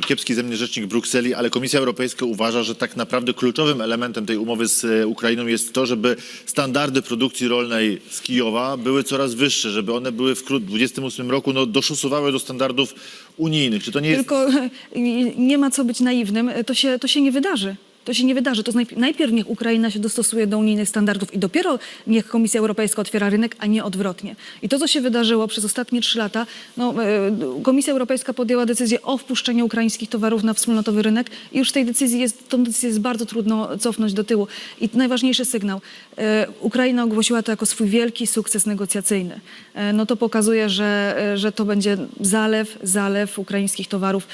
Kiepski ze mnie rzecznik Brukseli, ale Komisja Europejska uważa, że tak naprawdę kluczowym elementem tej umowy z e, Ukrainą jest to, żeby standardy produkcji rolnej z Kijowa były coraz wyższe, żeby one były w 2028 roku no, doszusowały do standardów unijnych. Czy to nie jest... Tylko nie ma co być naiwnym, to się, to się nie wydarzy. To się nie wydarzy. To najp- najpierw niech Ukraina się dostosuje do unijnych standardów i dopiero niech Komisja Europejska otwiera rynek, a nie odwrotnie. I to, co się wydarzyło przez ostatnie trzy lata, no, e, Komisja Europejska podjęła decyzję o wpuszczeniu ukraińskich towarów na wspólnotowy rynek i już tej decyzji jest, tą decyzję jest bardzo trudno cofnąć do tyłu. I najważniejszy sygnał. E, Ukraina ogłosiła to jako swój wielki sukces negocjacyjny. E, No to pokazuje, że, że to będzie zalew, zalew ukraińskich towarów,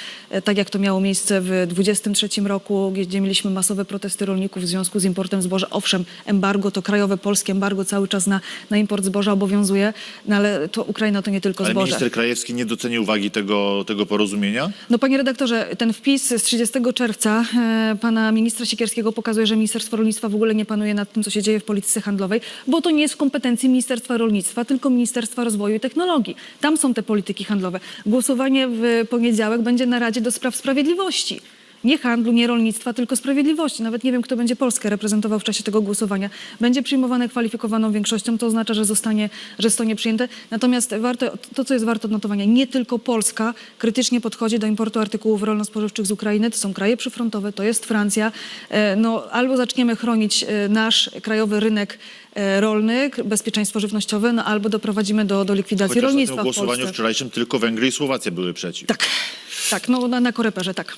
tak jak to miało miejsce w 23 roku, gdzie mieliśmy masowe protesty rolników w związku z importem zboża. Owszem, embargo, to krajowe polskie embargo cały czas na, na import zboża obowiązuje, no ale to Ukraina to nie tylko Ale zboże. minister Krajewski nie docenił wagi tego, tego porozumienia? No panie redaktorze, ten wpis z 30 czerwca e, pana ministra Siekierskiego pokazuje, że Ministerstwo Rolnictwa w ogóle nie panuje nad tym, co się dzieje w polityce handlowej, bo to nie jest w kompetencji Ministerstwa Rolnictwa, tylko Ministerstwa Rozwoju i Technologii. Tam są te polityki handlowe. Głosowanie w poniedziałek będzie na Radzie do Spraw Sprawiedliwości. Nie handlu, nie rolnictwa, tylko sprawiedliwości. Nawet nie wiem, kto będzie Polskę reprezentował w czasie tego głosowania. Będzie przyjmowane kwalifikowaną większością, to oznacza, że zostanie, że zostanie przyjęte. Natomiast warto, to, co jest warte odnotowania, nie tylko Polska krytycznie podchodzi do importu artykułów rolno-spożywczych z Ukrainy. To są kraje przyfrontowe, to jest Francja. E, No, albo zaczniemy chronić e, nasz krajowy rynek e, rolny, bezpieczeństwo żywnościowe, no, albo doprowadzimy do, do likwidacji Chociaż na rolnictwa tym w głosowaniu Polsce. wczorajszym tylko Węgry i Słowacja były przeciw. Tak, tak, no na, na koreperze, tak.